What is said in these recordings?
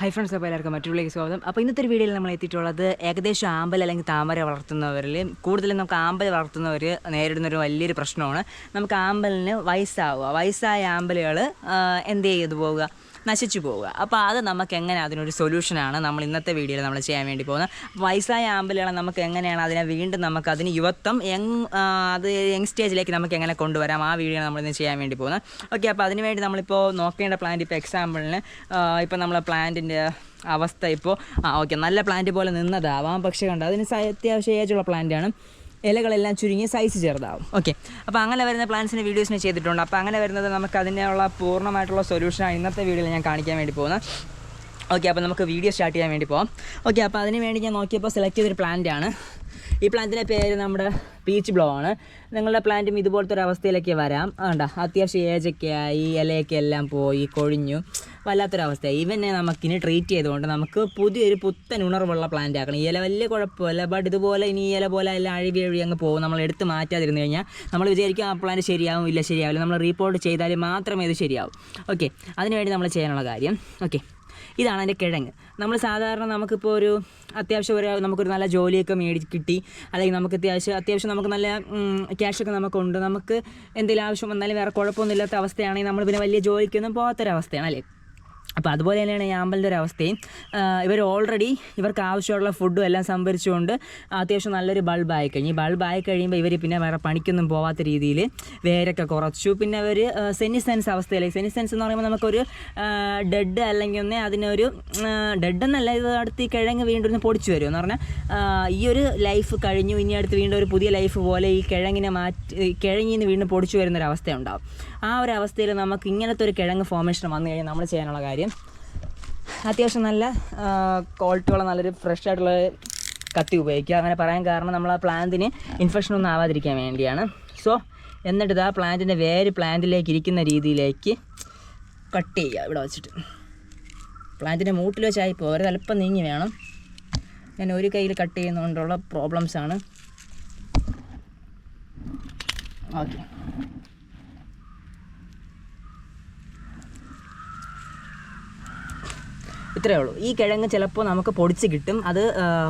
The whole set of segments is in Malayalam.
ഹൈ ഫ്രണ്ട്സ് അപ്പോൾ എല്ലാവർക്കും മറ്റുള്ളിലേക്ക് സ്വാഗതം. അപ്പോൾ ഇന്നത്തെ ഒരു വീഡിയോയിൽ നമ്മൾ എത്തിയിട്ടുള്ളത് ഏകദേശം ആമ്പൽ അല്ലെങ്കിൽ താമര വളർത്തുന്നവരിൽ. കൂടുതലും നമുക്ക് ആമ്പൽ വളർത്തുന്നവർ നേരിടുന്ന ഒരു വലിയൊരു പ്രശ്നമാണ്. നമുക്ക് ആമ്പലിന് വയസ്സാവുക. വയസ്സായ ആമ്പലുകൾ എന്ത് ചെയ്തു പോവുക? നശിച്ചു പോവുക അപ്പോൾ അത് നമുക്ക് എങ്ങനെ അതിനൊരു സൊല്യൂഷനാണ് നമ്മൾ ഇന്നത്തെ വീഡിയോയിൽ നമ്മൾ ചെയ്യാൻ വേണ്ടി പോകുന്നത്. വയസ്സായ ആമ്പലുകളെ നമുക്ക് എങ്ങനെയാണ് അതിനെ വീണ്ടും നമുക്ക് അതിന് യുവത്വം യങ് അത് യങ് സ്റ്റേജിലേക്ക് നമുക്ക് എങ്ങനെ കൊണ്ടുവരാം ആ വീഡിയോ നമ്മൾ ഇന്ന് ചെയ്യാൻ വേണ്ടി പോകുന്നത്. ഓക്കെ അപ്പോൾ അതിനുവേണ്ടി നമ്മളിപ്പോൾ നോക്കേണ്ട പ്ലാന്റ് ഇപ്പോൾ എക്സാമ്പിളിന് ഇപ്പോൾ നമ്മൾ പ്ലാന്റിന്റെ അവസ്ഥ ഇപ്പോൾ ആ ഓക്കെ നല്ല പ്ലാന്റ് പോലെ നിന്നതാവാം. പക്ഷേ കണ്ടോ അതിന് അത്യാവശ്യം ഏജുള്ള പ്ലാന്റാണ്. ഇലകളെല്ലാം ചുരുങ്ങി സൈസ് ചെറുതാവും. ഓക്കെ അപ്പോൾ അങ്ങനെ വരുന്ന പ്ലാന്റ്സിന് വീഡിയോസിന് ചെയ്തിട്ടുണ്ട്. അപ്പോൾ അങ്ങനെ വരുന്നത് നമുക്ക് അതിനുള്ള പൂർണമായിട്ടുള്ള സൊല്യൂഷനാണ് ഇന്നത്തെ വീഡിയോയിൽ ഞാൻ കാണിക്കാൻ വേണ്ടി പോകുന്നത് ഓക്കെ അപ്പോൾ നമുക്ക് വീഡിയോ സ്റ്റാർട്ട് ചെയ്യാൻ വേണ്ടി പോകാം ഓക്കെ അപ്പോൾ അതിന് വേണ്ടി ഞാൻ നോക്കിയപ്പോൾ സെലക്ട് ചെയ്തൊരു പ്ലാന്റ് ആണ്. ഈ പ്ലാന്റിന്റെ പേര് നമ്മുടെ പീച്ച് ബ്ലോ ആണ്. നിങ്ങളുടെ പ്ലാന്റും ഇതുപോലത്തെ ഒരു അവസ്ഥയിലൊക്കെ വരാം. വേണ്ട അത്യാവശ്യം ഏജൊക്കെ ആയി ഇലയൊക്കെ എല്ലാം പോയി കൊഴിഞ്ഞു. വല്ലാത്തൊരവസ്ഥയായി. ഇവനെ നമുക്കിനി ട്രീറ്റ് ചെയ്തുകൊണ്ട് നമുക്ക് പുതിയൊരു പുത്തൻ ഉണർവുള്ള പ്ലാന്റ് ആക്കണം. ഇല വലിയ കുഴപ്പമില്ല ബട്ട് ഇതുപോലെ ഇനി ഇല പോലെ എല്ലാം അഴിവി അഴി അങ്ങ് പോകും. നമ്മൾ എടുത്ത് മാറ്റാതിരുന്നു കഴിഞ്ഞാൽ നമ്മൾ വിചാരിക്കും ആ പ്ലാന്റ് ശരിയാവും ഇല്ല ശരിയാവില്ല. നമ്മൾ റിപ്പോർട്ട് ചെയ്താൽ മാത്രമേ ഇത് ശരിയാവും. ഓക്കെ അതിനുവേണ്ടി നമ്മൾ ചെയ്യാനുള്ള കാര്യം. ഓക്കെ ഇതാണ് അതിന്റെ കിഴങ്ങ്. നമ്മൾ സാധാരണ നമുക്കിപ്പോൾ ഒരു അത്യാവശ്യം ഒരു നമുക്കൊരു നല്ല ജോലിയൊക്കെ മേടി കിട്ടി. അല്ലെങ്കിൽ നമുക്ക് അത്യാവശ്യം അത്യാവശ്യം നമുക്ക് നല്ല ക്യാഷൊക്കെ നമുക്കുണ്ട്. നമുക്ക് എന്തെങ്കിലും ആവശ്യം വന്നാലും വേറെ കുഴപ്പമൊന്നും ഇല്ലാത്ത അവസ്ഥയാണെങ്കിൽ നമ്മൾ പിന്നെ വലിയ ജോലിക്കൊന്നും പോകാത്തൊരവസ്ഥയാണ് അല്ലേ? അപ്പോൾ അതുപോലെ തന്നെയാണ് ഈ ആമ്പലിന്റെ ഒരു അവസ്ഥയും ഇവർ ഓൾറെഡി ഇവർക്ക് ആവശ്യമുള്ള ഫുഡും എല്ലാം സംഭരിച്ചുകൊണ്ട് അത്യാവശ്യം നല്ലൊരു ബൾബായി കഴിഞ്ഞു ഈ ബൾബായി കഴിയുമ്പോൾ ഇവർ പിന്നെ വേറെ പണിക്കൊന്നും പോവാത്ത രീതിയിൽ വേരൊക്കെ കുറച്ചു. പിന്നെ അവർ സെനിസെൻസ് അവസ്ഥയിലേക്ക് സെനിസെൻസ് എന്ന് പറയുമ്പോൾ നമുക്കൊരു ഡെഡ് അല്ലെങ്കിൽ ഒന്നേ അതിനൊരു ഡെഡ് എന്നല്ല ഇത് അടുത്ത് ഈ കിഴങ്ങ് വീണ്ടും ഒന്ന് പൊടിച്ചു വരും എന്ന് പറഞ്ഞാൽ ഈ ഒരു ലൈഫ് കഴിഞ്ഞു. ഇനി അടുത്ത് വീണ്ടും ഒരു പുതിയ ലൈഫ് പോലെ ഈ കിഴങ്ങിനെ മാറ്റി കിഴങ്ങിൽ നിന്ന് വീണ്ടും പൊടിച്ചു വരുന്ന ഒരു അവസ്ഥ ഉണ്ടാവും ആ ഒരു അവസ്ഥയിൽ നമുക്ക് ഇങ്ങനത്തെ ഒരു കിഴങ്ങ് ഫോർമേഷൻ വന്നു കഴിഞ്ഞാൽ നമ്മൾ ചെയ്യാനുള്ള കാര്യം അത്യാവശ്യം നല്ല ക്വാളിറ്റിയുള്ള നല്ലൊരു ഫ്രഷ് ആയിട്ടുള്ള കത്തി ഉപയോഗിക്കുക. അങ്ങനെ പറയാൻ കാരണം നമ്മൾ ആ പ്ലാന്റിന് ഇൻഫെക്ഷൻ ഒന്നും ആവാതിരിക്കാൻ വേണ്ടിയാണ്. സോ എന്നിട്ട് ആ പ്ലാന്റിന്റെ വേര് പ്ലാന്റിലേക്ക് ഇരിക്കുന്ന രീതിയിലേക്ക് കട്ട് ചെയ്യുക ഇവിടെ വെച്ചിട്ട്. പ്ലാന്റിന്റെ മൂട്ടിൽ വെച്ചായി പോരെ അല്പം നീങ്ങി വേണം. ഞാൻ ഒരു കയ്യിൽ കട്ട് ചെയ്യുന്നതുകൊണ്ടുള്ള പ്രോബ്ലംസാണ് ഓക്കെ ഇത്രയേ ഉള്ളൂ. ഈ കിഴങ്ങ് ചിലപ്പോൾ നമുക്ക് പൊടിച്ച് കിട്ടും. അത്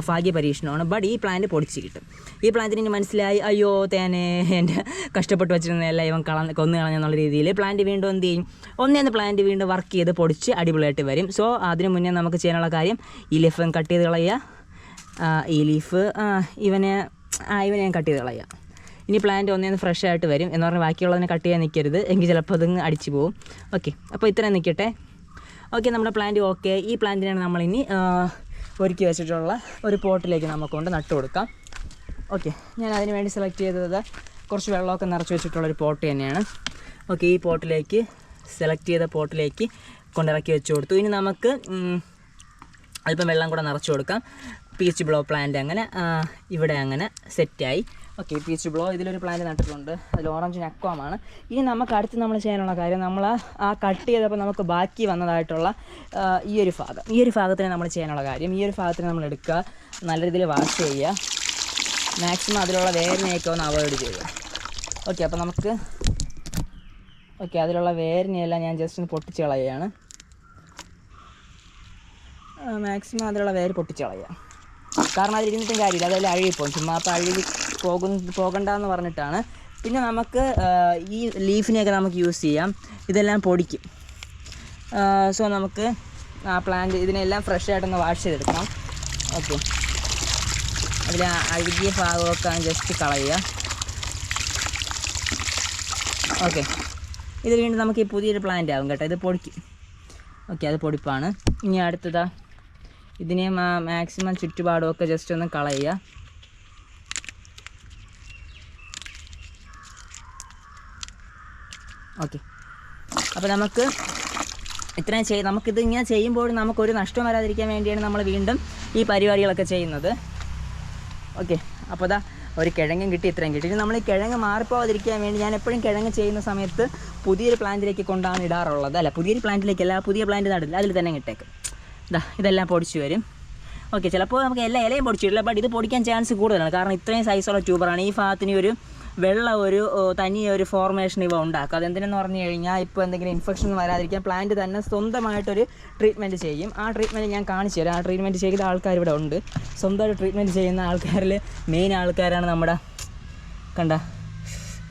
ഭാഗ്യ പരീക്ഷണമാണ്. ബട്ട് ഈ പ്ലാന്റ് പൊടിച്ച് കിട്ടും. ഈ പ്ലാന്റിന് ഇനി മനസ്സിലായി അയ്യോ തേനെ എന്റെ കഷ്ടപ്പെട്ട് വെച്ചിരുന്നതെല്ലാം ഇവൻ കള കൊന്നു കളഞ്ഞെന്നുള്ള രീതിയിൽ പ്ലാന്റ് വീണ്ടും എന്ത് ചെയ്യും? ഒന്നേന്ന് പ്ലാന്റ് വീണ്ടും വർക്ക് ചെയ്ത് പൊടിച്ച് അടിപൊളിയായിട്ട് വരും. സോ അതിന് മുന്നേ നമുക്ക് ചെയ്യാനുള്ള കാര്യം ഈ ലീഫ് കട്ട് ചെയ്ത് കളയുക. ഈ ലീഫ് ഇവനെ ഇവനെ ഞാൻ കട്ട് ചെയ്ത് കളയുക. ഇനി പ്ലാന്റ് ഒന്നേന്ന് ഫ്രഷ് ആയിട്ട് വരും. എന്ന് പറഞ്ഞാൽ ബാക്കിയുള്ളതിനെ കട്ട് ചെയ്യാൻ നിൽക്കരുത് എങ്കിൽ ചിലപ്പോൾ അതങ്ങ് അടിച്ചു പോകും. ഓക്കെ അപ്പോൾ ഇത്രയും നിൽക്കട്ടെ ഓക്കെ നമ്മുടെ പ്ലാന്റ് ഓക്കെ ഈ പ്ലാന്റിനാണ് നമ്മളിനി ഒരുക്കി വെച്ചിട്ടുള്ള ഒരു പോട്ടിലേക്ക് നമുക്ക് കൊണ്ട് നട്ടു കൊടുക്കാം. ഓക്കെ ഞാൻ അതിന് വേണ്ടി സെലക്ട് ചെയ്തത് കുറച്ച് വെള്ളമൊക്കെ നിറച്ച് വെച്ചിട്ടുള്ള ഒരു പോട്ട് തന്നെയാണ്. ഓക്കെ ഈ പോട്ടിലേക്ക് സെലക്ട് ചെയ്ത പോട്ടിലേക്ക് കൊണ്ടിറക്കി വെച്ച് കൊടുത്തു. ഇനി നമുക്ക് അല്പം വെള്ളം കൂടെ നിറച്ച് കൊടുക്കാം. പീച്ച് ബ്ലോ പ്ലാന്റ് അങ്ങനെ ഇവിടെ അങ്ങനെ സെറ്റായി ഓക്കെ പീച്ച് ബ്ലോ ഇതിലൊരു പ്ലാന്റ് നട്ടിട്ടുണ്ട്. അതിൽ ഓറഞ്ച് നക്വമാണ് ഇനി നമുക്ക് അടുത്ത് നമ്മൾ ചെയ്യാനുള്ള കാര്യം നമ്മൾ ആ കട്ട് ചെയ്തപ്പോൾ നമുക്ക് ബാക്കി വന്നതായിട്ടുള്ള ഈ ഒരു ഭാഗം. ഈ ഒരു ഭാഗത്തിന് നമ്മൾ ചെയ്യാനുള്ള കാര്യം ഈ ഒരു ഭാഗത്തിന് നമ്മൾ എടുക്കുക. നല്ല രീതിയിൽ വാഷ് ചെയ്യുക. മാക്സിമം അതിലുള്ള വേരിനെയൊക്കെ ഒന്ന് അവോയ്ഡ് ചെയ്യുക. ഓക്കെ അപ്പോൾ നമുക്ക് ഓക്കെ അതിലുള്ള വേരിനെയെല്ലാം ഞാൻ ജസ്റ്റ് ഒന്ന് പൊട്ടിച്ച് കളയുകയാണ്. മാക്സിമം അതിലുള്ള വേര് പൊട്ടിച്ച് കളയുക. കാരണം അതിലിരുന്നിട്ടും കാര്യമില്ല. അതെല്ലാം അഴുകിപ്പോകും. ചുമ്മാ അപ്പോൾ അഴുകി പോകും പോകണ്ടെന്ന് പറഞ്ഞിട്ടാണ്. പിന്നെ നമുക്ക് ഈ ലീഫിനെയൊക്കെ നമുക്ക് യൂസ് ചെയ്യാം. ഇതെല്ലാം പൊടിക്കും. സോ നമുക്ക് ആ പ്ലാന്റ് ഇതിനെല്ലാം ഫ്രഷ് ആയിട്ടൊന്ന് വാഷ് ചെയ്തെടുക്കാം ഓക്കെ. അതിൽ അഴുകിയ ഭാഗമൊക്കെ ജസ്റ്റ് കളയുക. ഓക്കെ. ഇത് വീണ്ടും നമുക്ക് ഈ പുതിയൊരു പ്ലാന്റ് ആകും കേട്ടോ. ഇത് പൊടിക്കും. ഓക്കെ അത് പൊടിപ്പാണ്. ഇനി അടുത്തതാ ഇതിനെ മാക്സിമം ചുറ്റുപാടുമൊക്കെ ജസ്റ്റ് ഒന്ന് കളയുക. ഓക്കെ അപ്പോൾ നമുക്ക് ഇത്രയും ചെയ്ത് നമുക്കിത് ഇങ്ങനെ ചെയ്യുമ്പോഴും നമുക്കൊരു നഷ്ടം വരാതിരിക്കാൻ വേണ്ടിയാണ് നമ്മൾ വീണ്ടും ഈ പരിപാടികളൊക്കെ ചെയ്യുന്നത്. ഓക്കെ അപ്പോൾ അതാ ഒരു കിഴങ്ങും കിട്ടി ഇത്രയും കിട്ടി. നമ്മൾ ഈ കിഴങ്ങ് മാറിപ്പോവാതിരിക്കാൻ വേണ്ടി ഞാൻ എപ്പോഴും കിഴങ്ങ് ചെയ്യുന്ന സമയത്ത് പുതിയൊരു പ്ലാന്റിലേക്ക് കൊണ്ടാണ് ഇടാറുള്ളത്. അല്ല പുതിയൊരു പ്ലാന്റിലേക്കല്ല പുതിയ പ്ലാന്റ് നടില്ല അതിൽ തന്നെ കിട്ടേക്കും ഇതാ ഇതെല്ലാം പൊടിച്ചു വരും. ഓക്കെ ചിലപ്പോൾ നമുക്ക് എല്ലാ ഇലയും പൊടിച്ചിട്ടില്ല ബട്ട് ഇത് പൊടിക്കാൻ ചാൻസ് കൂടുതലാണ്. കാരണം ഇത്രയും സൈസുള്ള ട്യൂബറാണ് ഈ ഭാഗത്തിന് ഒരു വെള്ള ഒരു ഓ, ഒരു ഫോർമേഷൻ ഇവ ഉണ്ടാക്കും. അതെന്തിനെന്ന് പറഞ്ഞു കഴിഞ്ഞാൽ ഇപ്പോൾ എന്തെങ്കിലും ഇൻഫെക്ഷൻ വരാതിരിക്കാൻ പ്ലാന്റ് തന്നെ സ്വന്തമായിട്ടൊരു ട്രീറ്റ്മെന്റ് ചെയ്യും. ആ ട്രീറ്റ്മെന്റ് ഞാൻ കാണിച്ചു തരാം. ആ ട്രീറ്റ്മെന്റ് ചെയ്ത ആൾക്കാർ ഇവിടെ ഉണ്ട്. സ്വന്തമായിട്ട് ട്രീറ്റ്മെന്റ് ചെയ്യുന്ന ആൾക്കാരിൽ മെയിൻ ആൾക്കാരാണ് നമ്മുടെ കണ്ട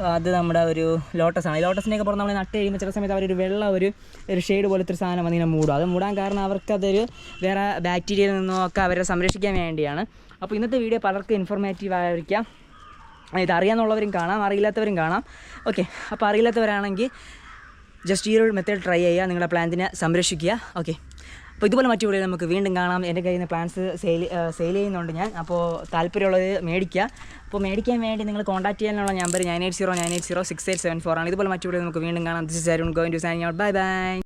അത് നമ്മുടെ ഒരു ലോട്ടസാണ്. ഈ ലോട്ടസിനെയൊക്കെ പുറത്ത് നമ്മൾ നട്ട് കഴിയുമ്പോൾ ചില സമയത്ത് അവരൊരു വെള്ള ഒരു ഒരു ഷെയ്ഡ് പോലത്തെ ഒരു സാധനം വന്നിങ്ങനെ മൂടും. അത് മൂടാൻ കാരണം അവർക്കതൊരു വേറെ ബാക്ടീരിയയിൽ നിന്നോ ഒക്കെ അവരെ സംരക്ഷിക്കാൻ വേണ്ടിയാണ്. അപ്പോൾ ഇന്നത്തെ വീഡിയോ പലർക്കും ഇൻഫോർമേറ്റീവ് ആയിരിക്കാം. ഇത് അറിയാമെന്നുള്ളവരും കാണാം അറിയില്ലാത്തവരും കാണാം. ഓക്കെ അപ്പോൾ അറിയില്ലാത്തവരാണെങ്കിൽ ജസ്റ്റ് ഈ ഒരു മെത്തേഡ് ട്രൈ ചെയ്യുക നിങ്ങളുടെ പ്ലാന്റിനെ സംരക്ഷിക്കുക. ഓക്കെ അപ്പോൾ ഇതുപോലെ മറ്റു വീഡിയോ നമുക്ക് വീണ്ടും കാണാം. എന്റെ കയ്യിൽ നിന്ന് പ്ലാൻസ് സെയിൽ സെയിൽ ചെയ്യുന്നുണ്ട് ഞാൻ. അപ്പോൾ താല്പര്യമുള്ളത് മേടിക്കുക. അപ്പോൾ മേടിക്കാൻ വേണ്ടി നിങ്ങൾ കോൺടാക്ട് ചെയ്യാനുള്ള number nine eight zero nine eight zero six eight seven four ആണ്. ഇതുപോലെ മറ്റു വീഡിയോ നമുക്ക് വീണ്ടും കാണാം. This is Arun going to sign out bye bye